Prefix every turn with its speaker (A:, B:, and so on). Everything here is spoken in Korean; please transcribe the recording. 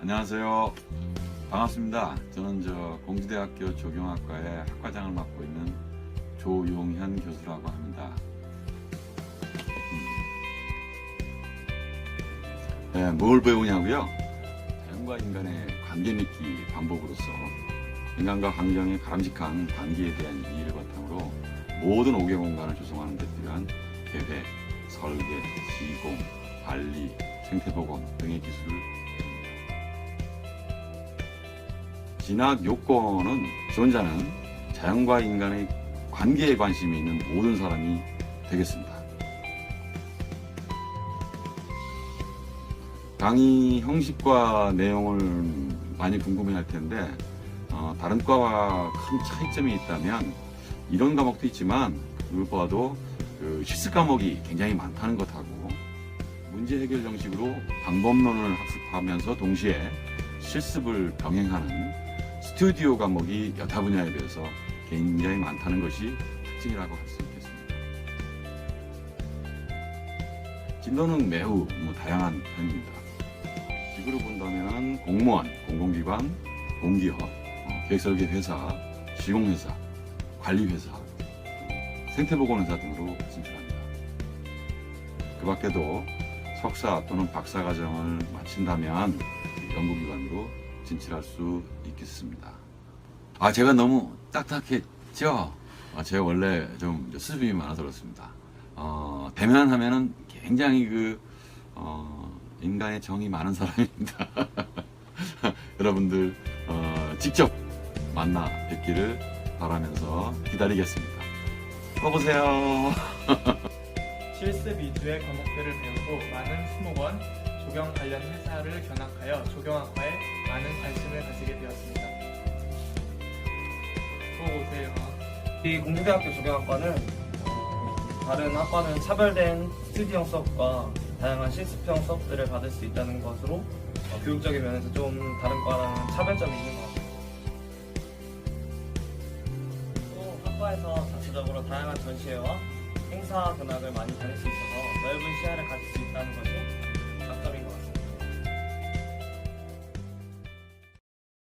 A: 안녕하세요. 반갑습니다. 저는 저 공주대학교 조경학과의 학과장을 맡고 있는 조용현 교수라고 합니다. 음. 네, 뭘 배우냐고요? 자연과 인간의 관계 맺기 방법으로서 인간과 환경의 바람직한 관계에 대한 이해를 바탕으로 모든 5개 공간을 조성하는 데 필요한 계획, 설계, 시공, 관리, 생태보건 등의 기술을 진학 요건은 지원자는 자연과 인간의 관계에 관심이 있는 모든 사람이 되겠습니다. 강의 형식과 내용을 많이 궁금해 할 텐데, 어, 다른 과와 큰 차이점이 있다면, 이런 과목도 있지만, 그것보다도 그 실습 과목이 굉장히 많다는 것하고, 문제 해결 형식으로 방법론을 학습하면서 동시에 실습을 병행하는 스튜디오 과목이 여타 분야에 비해서 굉장히 많다는 것이 특징이라고 할 수 있겠습니다. 진로는 매우 뭐 다양한 편입니다. 직으로 본다면 공무원, 공공기관, 공기업, 어, 계획설계 회사, 시공회사, 관리회사, 생태보건회사 등으로 진출합니다. 그 밖에도 석사 또는 박사 과정을 마친다면 연구기관으로 진출할 수 있겠습니다. 아, 제가 너무 딱딱했죠? 아, 제가 원래 좀 수줍음이 많아서 그렇습니다. 어, 대면 하면은 굉장히 그, 어, 인간의 정이 많은 사람입니다. 여러분들, 어, 직접 만나 뵙기를 바라면서 기다리겠습니다. 떠보세요.
B: 실습 위주의 과목들을 배우고 많은 수목원, 조경 관련 회사를 견학하여 조경학과에 많은 관심을 가지게 되었습니다. 또 오세요.
C: 이 공주대학교 조경학과는 어, 다른 학과는 차별된 스튜디오 수업과 다양한 실습형 수업들을 받을 수 있다는 것으로 어, 교육적인 면에서 좀 다른 과랑은 차별점이 있는 것 같아요. 또 학과에서 자체적으로 다양한 전시회와 행사 견학을 많이 다닐 수 있어서 넓은 시야를 가질 수 있다는 것이